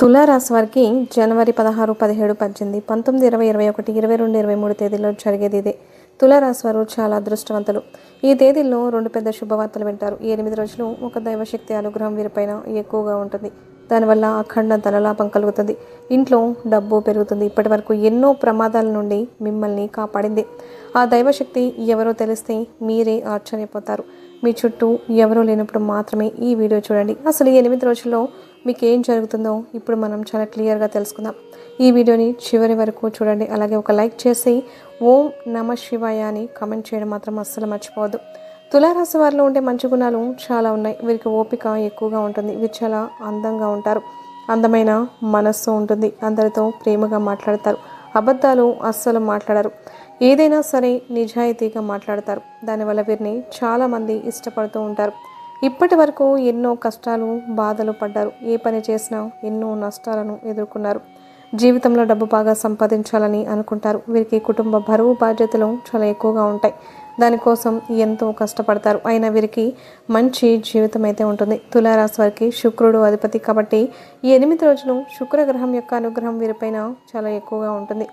తులారాశి వారికి జనవరి పదహారు పదిహేడు పద్దెనిమిది పంతొమ్మిది ఇరవై ఇరవై ఒకటి ఇరవై రెండు ఇరవై మూడు తేదీల్లో జరిగేది ఇదే. తులారాశి వారు చాలా అదృష్టవంతులు. ఈ తేదీల్లో రెండు పెద్ద శుభవార్తలు వింటారు. ఈ ఎనిమిది రోజులు ఒక దైవశక్తి అనుగ్రహం వీరిపైన ఎక్కువగా ఉంటుంది. దానివల్ల అఖండ ధనలాభం కలుగుతుంది. ఇంట్లో డబ్బు పెరుగుతుంది. ఇప్పటి వరకు ఎన్నో ప్రమాదాల నుండి మిమ్మల్ని కాపాడింది. ఆ దైవశక్తి ఎవరో తెలిస్తే మీరే ఆశ్చర్యపోతారు. మీ చుట్టూ ఎవరో లేనప్పుడు మాత్రమే ఈ వీడియో చూడండి. అసలు ఈ ఎనిమిది రోజుల్లో మీకు ఏం జరుగుతుందో ఇప్పుడు మనం చాలా క్లియర్గా తెలుసుకుందాం. ఈ వీడియోని చివరి వరకు చూడండి. అలాగే ఒక లైక్ చేసి ఓం నమ శివాయ అని కమెంట్ చేయడం మాత్రం అస్సలు మర్చిపోవద్దు. తులారాశి వారిలో ఉండే మంచి గుణాలు చాలా ఉన్నాయి. వీరికి ఓపిక ఎక్కువగా ఉంటుంది. వీరు చాలా అందంగా ఉంటారు. అందమైన మనస్సు ఉంటుంది. అందరితో ప్రేమగా మాట్లాడతారు. అబద్ధాలు అస్సలు మాట్లాడరు. ఏదైనా సరే నిజాయితీగా మాట్లాడతారు. దానివల్ల వీరిని చాలామంది ఇష్టపడుతూ ఉంటారు. ఇప్పటి వరకు ఎన్నో కష్టాలు బాధలు పడ్డారు. ఏ పని చేసినా ఎన్నో నష్టాలను ఎదుర్కొన్నారు. జీవితంలో డబ్బు బాగా సంపాదించాలని అనుకుంటారు. వీరికి కుటుంబ బరువు బాధ్యతలు చాలా ఎక్కువగా ఉంటాయి. దానికోసం ఎంతో కష్టపడతారు. అయినా వీరికి మంచి జీవితం అయితే ఉంటుంది. తులారాశి వారికి శుక్రుడు అధిపతి కాబట్టి ఈ ఎనిమిది రోజులు శుక్రగ్రహం యొక్క అనుగ్రహం వీరిపైన చాలా ఎక్కువగా ఉంటుంది.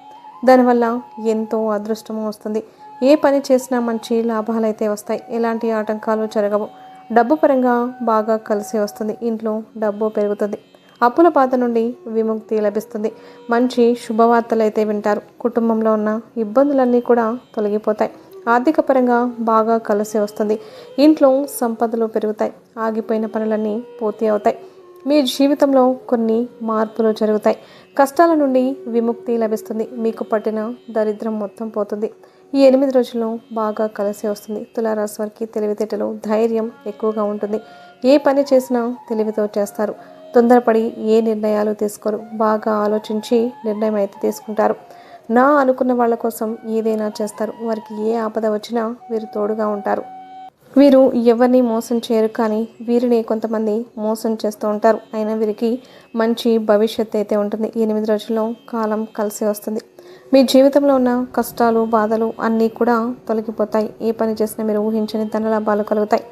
దానివల్ల ఎంతో అదృష్టము వస్తుంది. ఏ పని చేసినా మంచి లాభాలు అయితే వస్తాయి. ఎలాంటి ఆటంకాలు జరగవు. డబ్బు పరంగా బాగా కలిసి వస్తుంది. ఇంట్లో డబ్బు పెరుగుతుంది. అప్పుల బాధ నుండి విముక్తి లభిస్తుంది. మంచి శుభవార్తలు అయితే వింటారు. కుటుంబంలో ఉన్న ఇబ్బందులన్నీ కూడా తొలగిపోతాయి. ఆర్థిక పరంగా బాగా కలిసి వస్తుంది. ఇంట్లో సంపదలు పెరుగుతాయి. ఆగిపోయిన పనులన్నీ పూర్తి అవుతాయి. మీ జీవితంలో కొన్ని మార్పులు జరుగుతాయి. కష్టాల నుండి విముక్తి లభిస్తుంది. మీకు పట్టిన దరిద్రం మొత్తం పోతుంది. ఈ ఎనిమిది రోజుల్లో బాగా కలిసి వస్తుంది. తులారాశి వారికి తెలివితేటలు ధైర్యం ఎక్కువగా ఉంటుంది. ఏ పని చేసినా తెలివితో చేస్తారు. తొందరపడి ఏ నిర్ణయాలు తీసుకోరు. బాగా ఆలోచించి నిర్ణయం అయితే తీసుకుంటారు. నా అనుకున్న వాళ్ళ కోసం ఏదైనా చేస్తారు. వారికి ఏ ఆపద వచ్చినా వీరు తోడుగా ఉంటారు. వీరు ఎవరిని మోసం చేయరు కానీ వీరిని కొంతమంది మోసం చేస్తూ ఉంటారు. అయినా వీరికి మంచి భవిష్యత్తు అయితే ఉంటుంది. ఈ ఎనిమిది రోజుల్లో కాలం కలిసి వస్తుంది. మీ జీవితంలో ఉన్న కష్టాలు బాధలు అన్నీ కూడా తొలగిపోతాయి. ఏ పని చేసినా మీరు ఊహించని ధనలాభాలు కలుగుతాయి.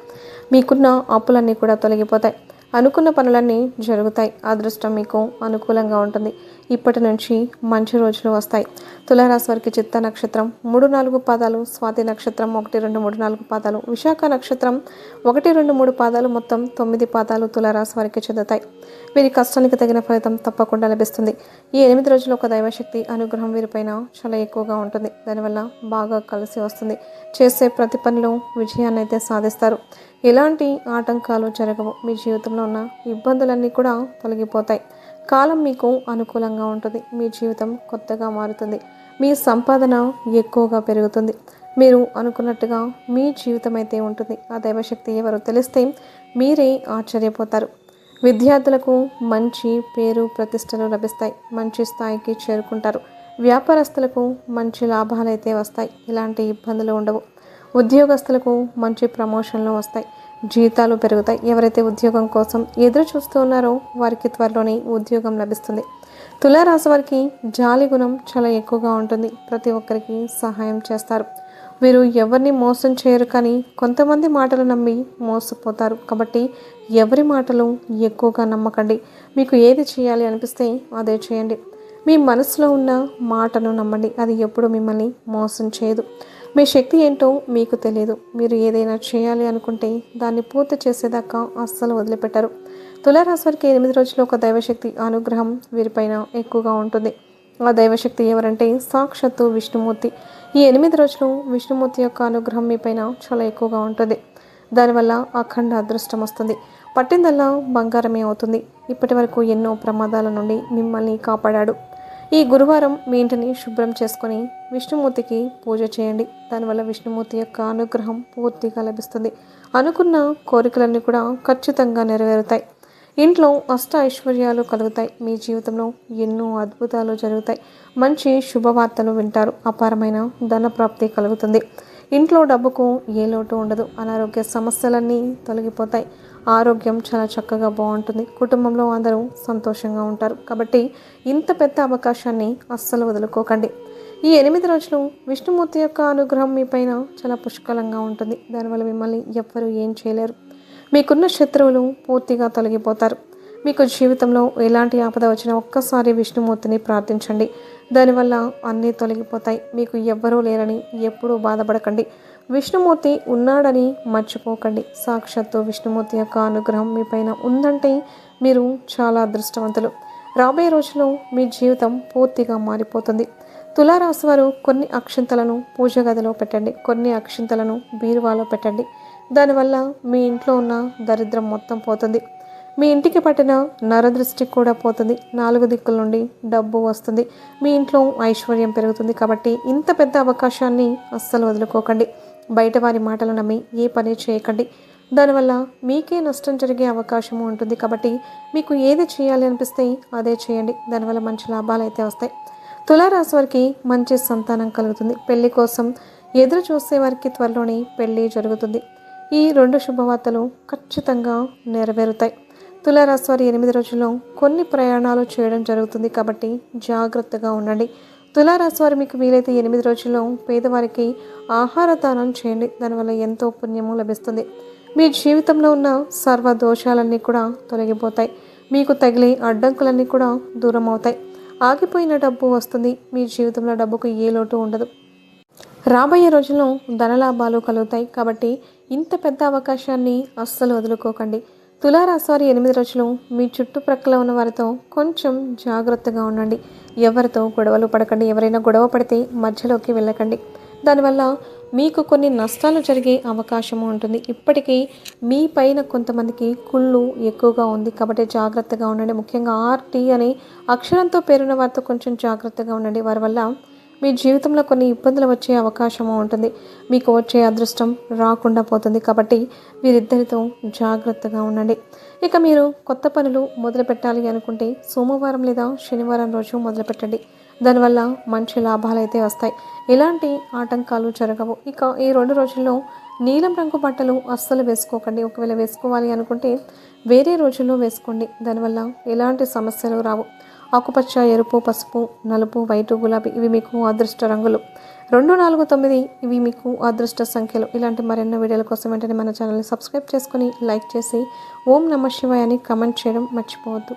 మీకున్న అప్పులన్నీ కూడా తొలగిపోతాయి. అనుకున్న పనులన్నీ జరుగుతాయి. అదృష్టం మీకు అనుకూలంగా ఉంటుంది. ఇప్పటి నుంచి మంచి రోజులు వస్తాయి. తులారాశి వారికి చిత్త నక్షత్రం మూడు నాలుగు పాదాలు స్వాతి నక్షత్రం ఒకటి రెండు మూడు నాలుగు పాదాలు విశాఖ నక్షత్రం ఒకటి రెండు మూడు పాదాలు మొత్తం తొమ్మిది పాదాలు తులారాశి వారికి చెందుతాయి. వీరి కష్టానికి తగిన ఫలితం తప్పకుండా లభిస్తుంది. ఈ ఎనిమిది రోజులు ఒక దైవశక్తి అనుగ్రహం వీరిపైన చాలా ఎక్కువగా ఉంటుంది. దానివల్ల బాగా కలిసి వస్తుంది. చేసే ప్రతి పనిలో విజయాన్ని అయితే సాధిస్తారు. ఎలాంటి ఆటంకాలు జరగవు. మీ జీవితంలో ఉన్న ఇబ్బందులన్నీ కూడా తొలగిపోతాయి. కాలం మీకు అనుకూలంగా ఉంటుంది. మీ జీవితం కొత్తగా మారుతుంది. మీ సంపాదన ఎక్కువగా పెరుగుతుంది. మీరు అనుకున్నట్టుగా మీ జీవితం అయితే ఉంటుంది. ఆ దైవశక్తి ఎవరో తెలిస్తే మీరే ఆశ్చర్యపోతారు. విద్యార్థులకు మంచి పేరు ప్రతిష్టలు లభిస్తాయి. మంచి స్థాయికి చేరుకుంటారు. వ్యాపారస్తులకు మంచి లాభాలు అయితే వస్తాయి. ఇలాంటి ఇబ్బందులు ఉండవు. ఉద్యోగస్తులకు మంచి ప్రమోషన్లు వస్తాయి. జీతాలు పెరుగుతాయి. ఎవరైతే ఉద్యోగం కోసం ఎదురు చూస్తూ ఉన్నారో వారికి త్వరలోనే ఉద్యోగం లభిస్తుంది. తులారాశి వారికి జాలి గుణం చాలా ఎక్కువగా ఉంటుంది. ప్రతి ఒక్కరికి సహాయం చేస్తారు. వీరు ఎవరిని మోసం చేయరు కానీ కొంతమంది మాటలు నమ్మి మోసపోతారు. కాబట్టి ఎవరి మాటలు ఎక్కువగా నమ్మకండి. మీకు ఏది చేయాలి అనిపిస్తే అదే చేయండి. మీ మనసులో ఉన్న మాటను నమ్మండి. అది ఎప్పుడు మిమ్మల్ని మోసం చేయదు. మీ శక్తి ఏంటో మీకు తెలియదు మీరు ఏదైనా చేయాలి అనుకుంటే దాన్ని పూర్తి చేసేదాకా అస్సలు వదిలిపెట్టరు. తులారాశి వారికి ఎనిమిది రోజులు ఒక దైవశక్తి అనుగ్రహం వీరిపైన ఎక్కువగా ఉంటుంది. ఆ దైవశక్తి ఎవరంటే సాక్షాత్తు విష్ణుమూర్తి. ఈ ఎనిమిది రోజులు విష్ణుమూర్తి యొక్క అనుగ్రహం మీపైన చాలా ఎక్కువగా ఉంటుంది. దానివల్ల అఖండ అదృష్టం వస్తుంది. పట్టిందల్లా బంగారమే అవుతుంది. ఇప్పటి వరకు ఎన్నో ప్రమాదాల నుండి మిమ్మల్ని కాపాడాడు. ఈ గురువారం మీ ఇంటిని శుభ్రం చేసుకొని విష్ణుమూర్తికి పూజ చేయండి. దానివల్ల విష్ణుమూర్తి యొక్క అనుగ్రహం పూర్తిగా లభిస్తుంది. అనుకున్న కోరికలన్నీ కూడా ఖచ్చితంగా నెరవేరుతాయి. ఇంట్లో అష్ట ఐశ్వర్యాలు కలుగుతాయి. మీ జీవితంలో ఎన్నో అద్భుతాలు జరుగుతాయి. మంచి శుభవార్తలు వింటారు. అపారమైన ధన ప్రాప్తి కలుగుతుంది. ఇంట్లో డబ్బుకు ఏ లోటు ఉండదు. అనారోగ్య సమస్యలన్నీ తొలగిపోతాయి. ఆరోగ్యం చాలా చక్కగా బాగుంటుంది. కుటుంబంలో అందరూ సంతోషంగా ఉంటారు. కాబట్టి ఇంత పెద్ద అవకాశాన్ని అస్సలు వదులుకోకండి. ఈ ఎనిమిది రోజులు విష్ణుమూర్తి యొక్క అనుగ్రహం మీ పైన చాలా పుష్కలంగా ఉంటుంది. దానివల్ల మిమ్మల్ని ఎవ్వరూ ఏం చేయలేరు. మీకున్న శత్రువులు పూర్తిగా తొలగిపోతారు. మీకు జీవితంలో ఎలాంటి ఆపద వచ్చినా ఒక్కసారి విష్ణుమూర్తిని ప్రార్థించండి. దానివల్ల అన్నీ తొలగిపోతాయి. మీకు ఎవ్వరూ లేరని ఎప్పుడూ బాధపడకండి. విష్ణుమూర్తి ఉన్నాడని మర్చిపోకండి. సాక్షాత్తు విష్ణుమూర్తి యొక్క అనుగ్రహం మీ పైన ఉందంటే మీరు చాలా అదృష్టవంతులు. రాబోయే రోజుల్లో మీ జీవితం పూర్తిగా మారిపోతుంది. తులారాశి వారు కొన్ని అక్షింతలను పూజ గదిలో పెట్టండి. కొన్ని అక్షింతలను బీరువాలో పెట్టండి. దానివల్ల మీ ఇంట్లో ఉన్న దరిద్రం మొత్తం పోతుంది. మీ ఇంటికి పట్టిన నరదృష్టి కూడా పోతుంది. నాలుగు దిక్కుల నుండి డబ్బు వస్తుంది. మీ ఇంట్లో ఐశ్వర్యం పెరుగుతుంది కాబట్టి ఇంత పెద్ద అవకాశాన్ని అస్సలు వదులుకోకండి. బయట వారి మాటలు నమ్మి ఏ పని చేయకండి. దానివల్ల మీకే నష్టం జరిగే అవకాశం ఉంటుంది కాబట్టి మీకు ఏది చేయాలి అనిపిస్తే అదే చేయండి. దానివల్ల మంచి లాభాలు అయితే వస్తాయి. తులారాశి వారికి మంచి సంతానం కలుగుతుంది. పెళ్ళి కోసం ఎదురు చూసే వారికి త్వరలోనే పెళ్ళి జరుగుతుంది. ఈ రెండు శుభవార్తలు ఖచ్చితంగా నెరవేరుతాయి. తులారాశి వారి ఎనిమిది రోజుల్లో కొన్ని ప్రయాణాలు చేయడం జరుగుతుంది కాబట్టి జాగ్రత్తగా ఉండండి. తులారాశి వారు మీకు వీలైతే ఎనిమిది రోజుల్లో పేదవారికి ఆహార దానం చేయండి. దానివల్ల ఎంతో పుణ్యము లభిస్తుంది. మీ జీవితంలో ఉన్న సర్వ దోషాలన్నీ కూడా తొలగిపోతాయి. మీకు తగిలే అడ్డంకులన్నీ కూడా దూరం అవుతాయి. ఆగిపోయిన డబ్బు వస్తుంది. మీ జీవితంలో డబ్బుకు ఏ లోటు ఉండదు. రాబోయే రోజుల్లో ధనలాభాలు కలుగుతాయి కాబట్టి ఇంత పెద్ద అవకాశాన్ని అస్సలు వదులుకోకండి. తులారాశి ఎనిమిది రోజులు మీ చుట్టుప్రక్కల ఉన్న వారితో కొంచెం జాగ్రత్తగా ఉండండి. ఎవరితో గొడవలు పడకండి. ఎవరైనా గొడవ పడితే మధ్యలోకి వెళ్ళకండి. దానివల్ల మీకు కొన్ని నష్టాలు జరిగే అవకాశం ఉంటుంది. ఇప్పటికీ మీ పైన కొంతమందికి కుళ్ళు ఎక్కువగా ఉంది కాబట్టి జాగ్రత్తగా ఉండండి. ముఖ్యంగా ఆర్టీ అనే అక్షరంతో పేరున్న వారితో కొంచెం జాగ్రత్తగా ఉండండి. వారి వల్ల మీ జీవితంలో కొన్ని ఇబ్బందులు వచ్చే అవకాశం ఉంటుంది. మీకు వచ్చే అదృష్టం రాకుండా పోతుంది కాబట్టి వీరిద్దరితో జాగ్రత్తగా ఉండండి. ఇక మీరు కొత్త పనులు మొదలు పెట్టాలి అనుకుంటే సోమవారం లేదా శనివారం రోజు మొదలు పెట్టండి. దానివల్ల మంచి లాభాలు అయితే వస్తాయి. ఎలాంటి ఆటంకాలు జరగవు. ఇక ఈ రెండు రోజుల్లో నీలం రంగు బట్టలు అస్సలు వేసుకోకండి. ఒకవేళ వేసుకోవాలి అనుకుంటే వేరే రోజుల్లో వేసుకోండి. దానివల్ల ఎలాంటి సమస్యలు రావు. ఆకుపచ్చ ఎరుపు పసుపు నలుపు వైటు గులాబీ ఇవి మీకు అదృష్ట రంగులు. రెండు నాలుగు తొమ్మిది ఇవి మీకు అదృష్ట సంఖ్యలు. ఇలాంటి మరెన్నో వీడియోల కోసం వెంటనే మన ఛానల్ని సబ్స్క్రైబ్ చేసుకొని లైక్ చేసి ఓం నమ శివాయ అని కమెంట్ చేయడం మర్చిపోవద్దు.